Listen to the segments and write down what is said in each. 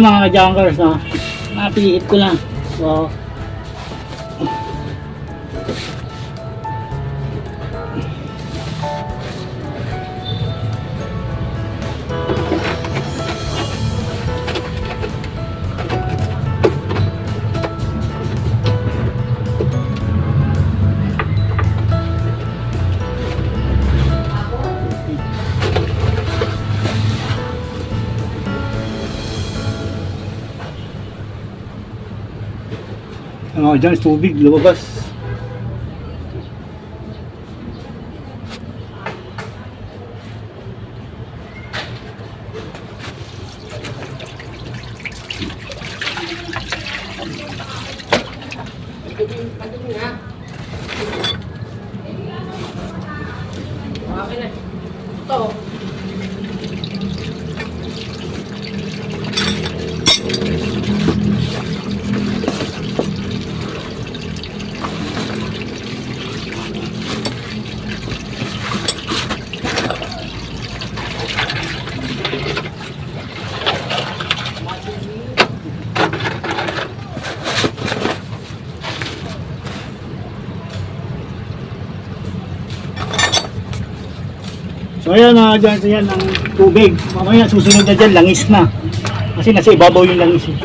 mga junkers, no? Napiit ko lang. So, mga dyan, tubig, lumabas. So ayan mga dyan, so yan ang tubig. Mamaya susunod na dyan, langis na. Kasi nasa ibabaw yung langis. Eh.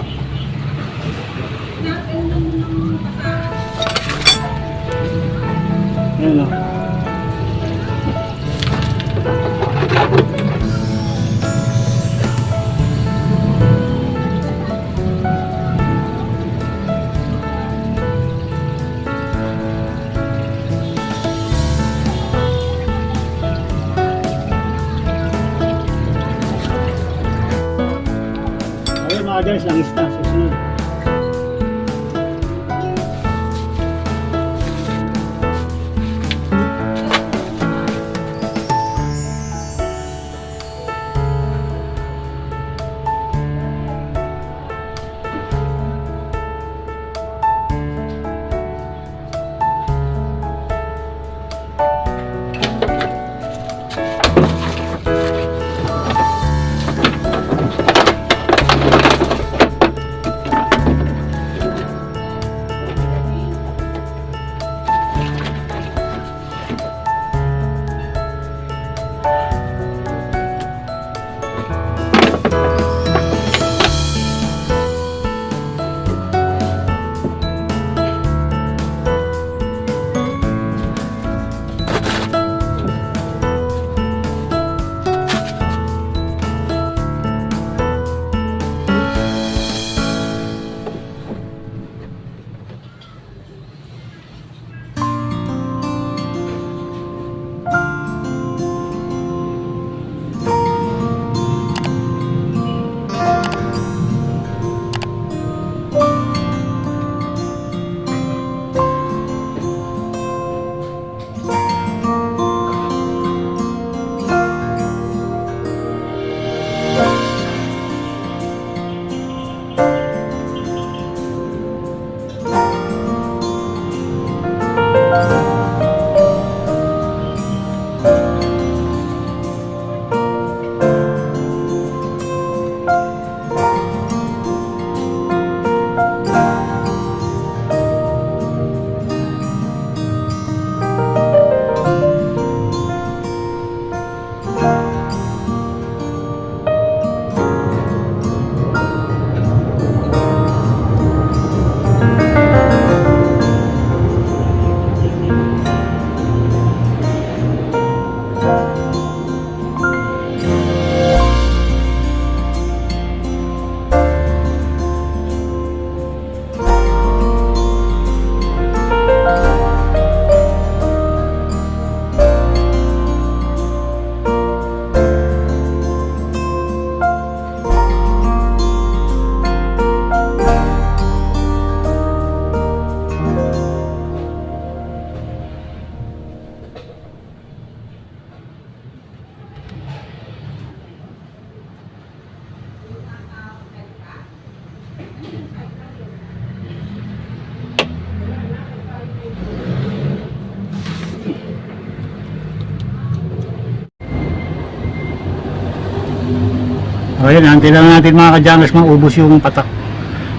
So ayan, antay lang natin mga ka-jammers maubos yung patak.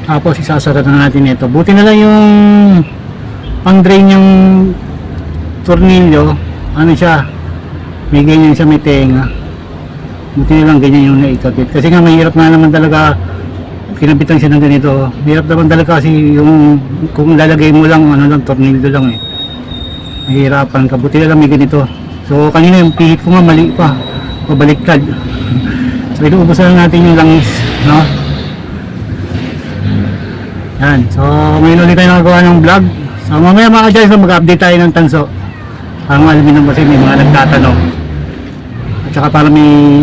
Tapos isasara na natin ito. Buti na lang yung pang drain yung tornilyo. Ano siya? May ganyan siya may tenga. Buti na lang ganyan yung naikabit. Kasi nga mahirap nga naman talaga kinabitan siya ng ganito. Mahirap naman talaga kasi yung kung lalagay mo lang ano lang tornilyo lang eh. Mahirapan ka. Buti na lang may ganito. So kanina yung pihit ko nga mali pa. Pabaliktad. So inuubos na natin yung langis, no? Yan. So ngayon ulit tayo nakagawa ng vlog. So mamaya mga ka mag-update tayo ng tanso. Malamin naman kasi may mga nagtatanong. At saka para may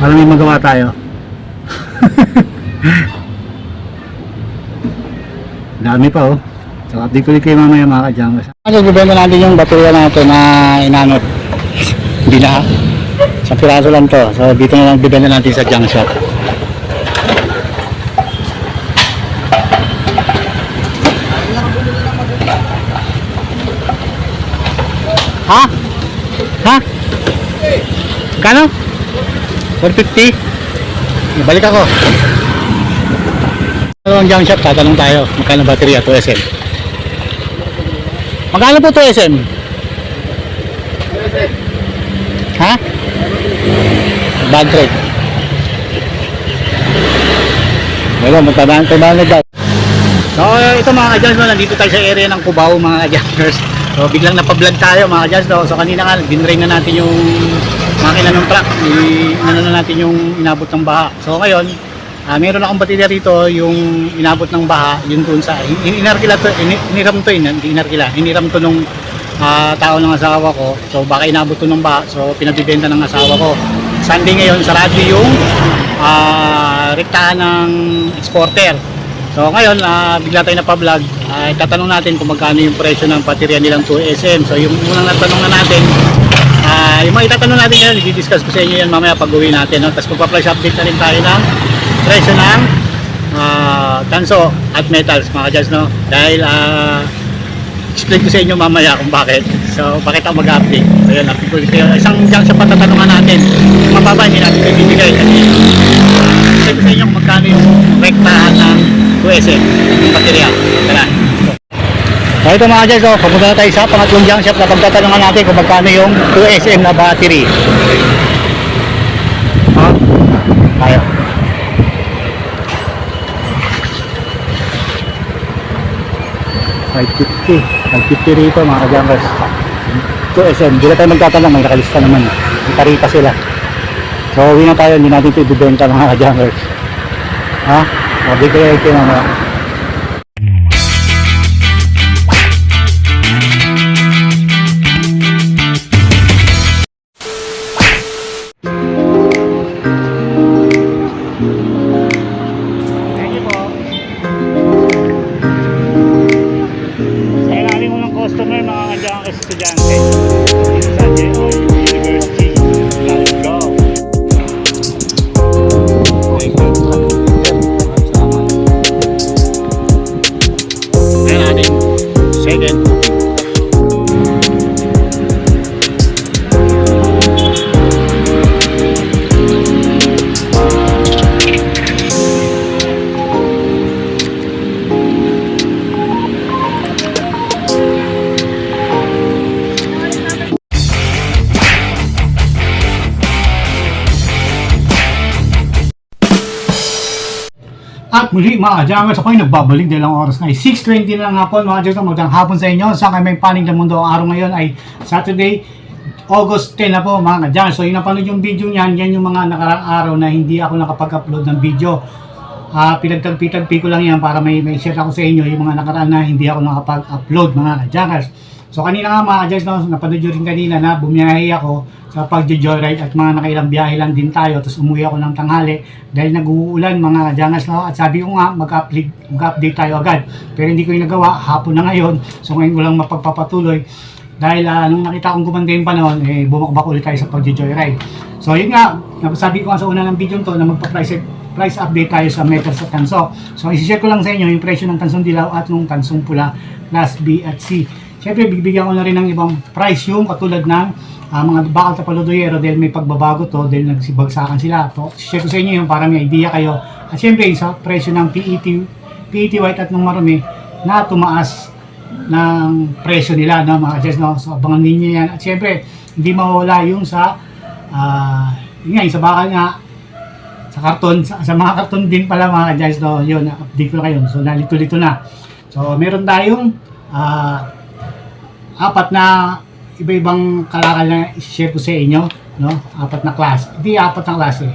para may magawa tayo. Dami pa oh. So update ko ulit kayo mamaya mga ka-jammers. Ano, bibenta natin yung baterya natin na inanot. Bila. Sa piraso lang to. So dito na lang bibenta natin sa junk shop. Ha? Ha? Kano? 450? Balik ako. Ano ang junk shop? Tatanong tayo. Magkano baterya? 2 SM. Magkano po 2 SM? Ha? Bad trade. Wala, magtabaan, tabahan na daw. So, ito mga kadyans, no, nandito tayo sa area ng Cubao, mga kadyans. So, biglang napablog tayo, mga kadyans. No? So, kanina nga, dinrain na natin yung makina ng truck. I- ano na natin yung inabot ng baha. So, ngayon, ah, meron akong baterya rito, yung inabot ng baha, yun dun sa, in- in- inarkila to, in- iniram to hindi inarkila, iniram to nung ah, tao ng asawa ko. So, baka inabot to ng baha, so pinabibenta ng asawa ko. Sunday ngayon, sarado yung ah, rektahan ng exporter. So ngayon, ah, bigla tayo napablog, uh, tatanong natin kung magkano yung presyo ng baterya nilang 2SM. So yung unang natanong na natin, ah, yung mga itatanong natin ngayon, i-discuss ko sa inyo yan mamaya pag uwi natin. No? Tapos magpa-price update na rin tayo ng presyo ng ah, tanso at metals mga kadyas. No? Dahil ah, explain ko sa inyo mamaya kung bakit. So, bakit ako mag-update? So, yun, update ko kayo. Isang dyan sa patatanungan natin. Yung mababa, hindi natin ito ibibigay. Kasi, explain ko sa inyo kung magkano yung rektahan ng 2SM, yung baterya. Tara. So, ito mga dyan, so, papunta na tayo sa pangatlong junk shop na pagtatanungan natin kung magkano yung 2SM na battery. 550 550 rito mga kajampers to eh, SM hindi na tayo magtatanong. May nakalista naman. May sila. So uwi na tayo. Hindi natin ito ibibenta mga kajampers ha? Mabigay kayo ito mga Ayan ating second. At muli mga kadyangers, ako'y nagbabalik dahil ang oras na ay 6.20 na ng hapon. Mga kadyangers, magandang hapon sa inyo. Sa may panig ng mundo. Ang araw ngayon ay Saturday, August 10 na po mga kadyangers. So yung napanood yung video niyan, yan yung mga nakarang araw na hindi ako nakapag-upload ng video. Ah, pinagtagpi-tagpi ko lang yan para may, may share ako sa inyo yung mga nakaraan na hindi ako nakapag-upload mga kadyangers. So kanina nga mga kadyangers, no, napanood rin kanina na bumiyahe ako sa pagjo-joyride at mga nakailang biyahe lang din tayo. Tapos umuwi ako ng tanghali dahil nag-uulan mga kadyangers. No? At sabi ko nga mag-update, mag-update tayo agad. Pero hindi ko yung nagawa, hapon na ngayon. So ngayon ko lang mapagpapatuloy. Dahil uh, nung nakita kong gumanda yung panahon, eh, bumakbak ulit tayo sa pagjo-joyride. So yun nga, sabi ko nga sa una ng video to na magpa-price price update tayo sa metals at tanso. So isi-share ko lang sa inyo yung presyo ng tansong dilaw at ng tansong pula class B at C. Siyempre bibigyan ko na rin ng ibang price yung katulad ng ah, mga bakal tapaluduyero dahil may pagbabago to dahil nagsibagsakan sila. So, share ko sa inyo yung para may idea kayo. At syempre sa presyo ng PET, PET white at ng marumi na tumaas ng presyo nila no mga adjust no? So abangan ninyo yan. At syempre hindi mawala yung sa ah yun nga yung sa bakal nga sa karton sa, sa mga karton din pala mga adjust no? Yun update ko na kayo. So nalito-lito na. So meron tayong ah apat na iba-ibang kalakal na i-share ko sa inyo no apat na class hindi apat na klase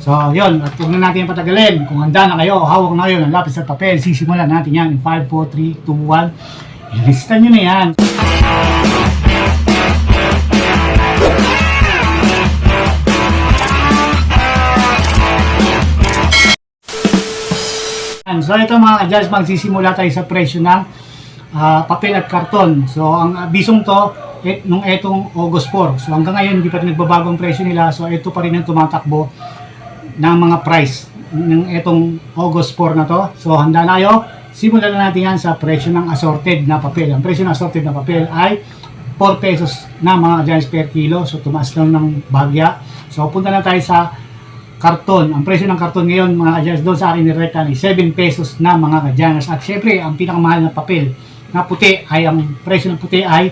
So, yun. At huwag na natin patagalin. Kung handa na kayo, hawak na kayo ng lapis at papel, sisimulan natin yan in 5, 4, 3, 2, 1. Ilista nyo na yan. So ito mga adjust, magsisimula tayo sa presyo ng ah, papel at karton. So ang ah, bisong to, et, nung etong August 4. So hanggang ngayon, hindi pa rin nagbabago ang presyo nila. So ito pa rin ang tumatakbo ng mga price ng etong August 4 na to. So handa na kayo. Simulan na natin yan sa presyo ng assorted na papel. Ang presyo ng assorted na papel ay 4 pesos na mga giants per kilo. So tumaas lang ng bagya. So punta na tayo sa karton. Ang presyo ng karton ngayon mga kadyans doon sa akin nirekta ay 7 pesos na mga kadyanas. At syempre, ang pinakamahal na papel na puti ay ang presyo ng puti ay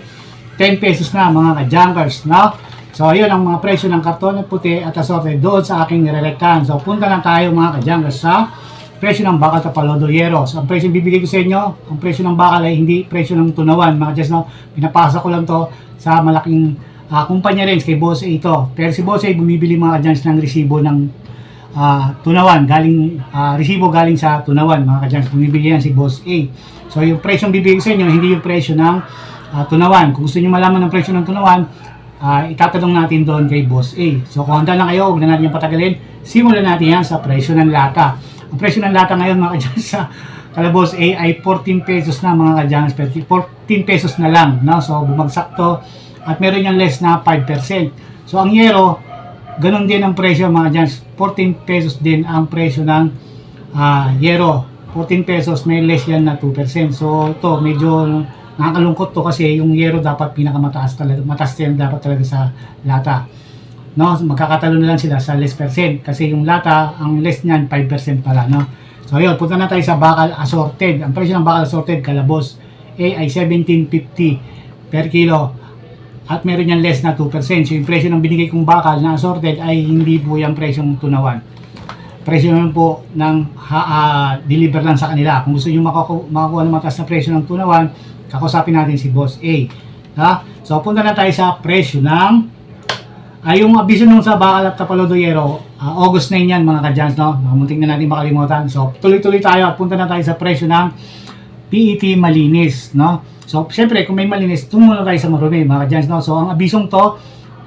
10 pesos na mga kadyankers. No? So, ayun ang mga presyo ng karton na puti at assorted doon sa aking nirektahan. So, punta na tayo mga kadyankers sa presyo ng bakal tapalodo yero. So, ang presyo bibigay ko sa inyo, ang presyo ng bakal ay hindi presyo ng tunawan. Mga kadyans, no? pinapasa ko lang to sa malaking ah, kumpanya rin kay Boss ito. Pero si Boss A bumibili mga kadyans ng resibo ng ah, tunawan. Galing, ah, resibo galing sa tunawan mga kadyans. Bumibili yan si Boss A. So yung presyo ng bibigay sa inyo, hindi yung presyo ng ah, tunawan. Kung gusto niyo malaman ng presyo ng tunawan, ah, itatanong natin doon kay Boss A. So kung handa na kayo, huwag na natin yung patagalin. Simulan natin yan sa presyo ng lata. Ang presyo ng lata ngayon mga kadyans sa Kalabos A ay 14 pesos na mga kadyans. 14 pesos na lang. No? So bumagsak to at meron yung less na 5%. So ang yero, ganun din ang presyo mga dyan. 14 pesos din ang presyo ng ah, yero. 14 pesos, may less yan na 2%. So ito, medyo nakakalungkot to kasi yung yero dapat pinakamataas talaga. Mataas yan dapat talaga sa lata. No, magkakatalo na lang sila sa less percent kasi yung lata, ang less niyan 5% pala, no. So ayun, punta na tayo sa bakal assorted. Ang presyo ng bakal assorted kalabos A ay 17.50 per kilo at meron yan less na 2%. So yung presyo ng binigay kong bakal na assorted ay hindi po yung presyong tunawan. Presyo naman po ng ha, ah, deliver lang sa kanila. Kung gusto nyo makaku- makakuha ng mataas na presyo ng tunawan, kakusapin natin si Boss A. Ha? So punta na tayo sa presyo ng ay yung abiso nung sa Bakal at Tapalodoyero, ah, August 9 yan mga kadyans, no? Munting na natin makalimutan. So tuloy-tuloy tayo at punta na tayo sa presyo ng PET malinis, no? So, syempre, kung may malinis, tumulong tayo sa marumi, mga kadyans, no? So, ang abisong to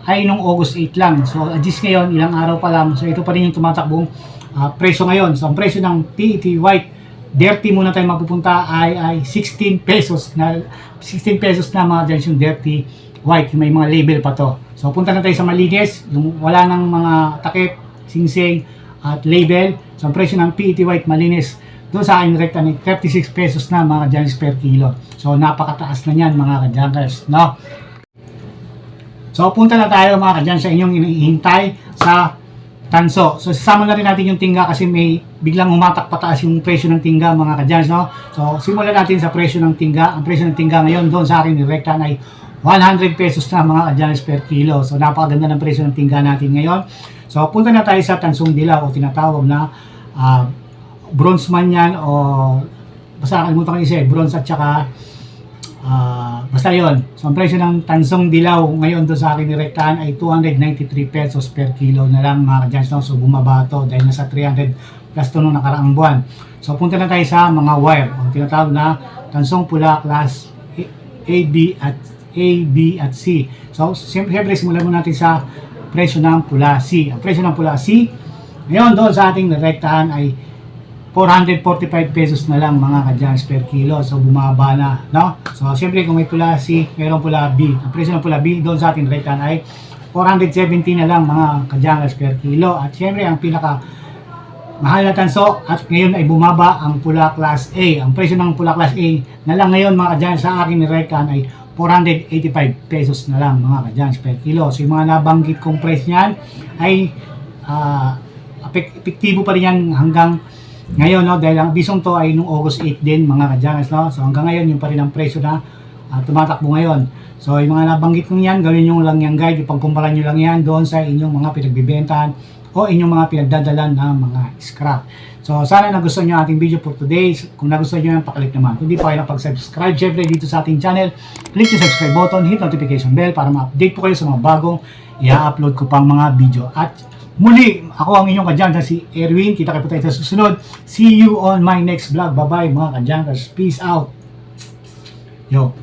ay nung August 8 lang. So, adjust ngayon, ilang araw pa lang. So, ito pa rin yung tumatakbong ah, presyo ngayon. So, ang presyo ng PET white, dirty muna tayo mapupunta ay, ay 16 pesos na 16 pesos na mga kadyans yung dirty white. May mga label pa to. So, punta na tayo sa malinis, yung wala ng mga takip, singsing, at label. So, ang presyo ng PET white malinis, doon sa akin rekta ni 36 pesos na mga kadyangers per kilo. So napakataas na niyan mga kadyangers, no? So punta na tayo mga kadyan sa inyong hinihintay sa tanso. So sasama na rin natin yung tingga kasi may biglang umatak pataas yung presyo ng tingga mga kadyan, no? So simulan natin sa presyo ng tingga. Ang presyo ng tingga ngayon doon sa akin direkta ay 100 pesos na mga kadyan per kilo. So napakaganda ng presyo ng tingga natin ngayon. So punta na tayo sa tansong dilaw o tinatawag na ah, bronze man yan o basta nakalimutan ko isa eh, bronze at saka Ah, basta yon. So, ang presyo ng tansong dilaw ngayon doon sa akin direktahan ay 293 pesos per kilo na lang mga kadyans. No? So, bumaba to dahil nasa 300 plus to nung nakaraang buwan. So, punta na tayo sa mga wire. O, tinatawag na tansong pula class A, B at A, B at C. So, siyempre, simulan mo natin sa presyo ng pula C. Ang presyo ng pula C, ngayon doon sa ating direktahan ay 445 pesos na lang mga kadyans per kilo. So bumaba na, no? So siyempre kung may pula C, mayroong pula B. Ang presyo ng pula B doon sa ating rate ay 470 na lang mga kadyans per kilo. At siyempre ang pinaka mahal na tanso at ngayon ay bumaba ang pula class A. Ang presyo ng pula class A na lang ngayon mga kadyans sa aking rate ay 485 pesos na lang mga kadyans per kilo. So yung mga nabanggit kong price niyan ay epek- epektibo pa rin yan hanggang ngayon no dahil ang bisong to ay nung August 8 din mga kadyans no. So hanggang ngayon yung pa rin ang presyo na ah, tumatakbo ngayon. So yung mga nabanggit kong yan, gawin nyo lang yung guide, ipagkumpara nyo lang yan doon sa inyong mga pinagbibentahan o inyong mga pinagdadalan ng mga scrap. So sana nagustuhan nyo ating video for today. Kung nagustuhan nyo yan, pakalik naman. Kung di pa kayo napag-subscribe, syempre dito sa ating channel, click yung subscribe button, hit notification bell para ma-update po kayo sa mga bagong i-upload ko pang mga video. At muli, ako ang inyong kadyankers si Erwin. Kita kayo po tayo sa susunod. See you on my next vlog. Bye-bye mga kadyankers. Peace out. Yo.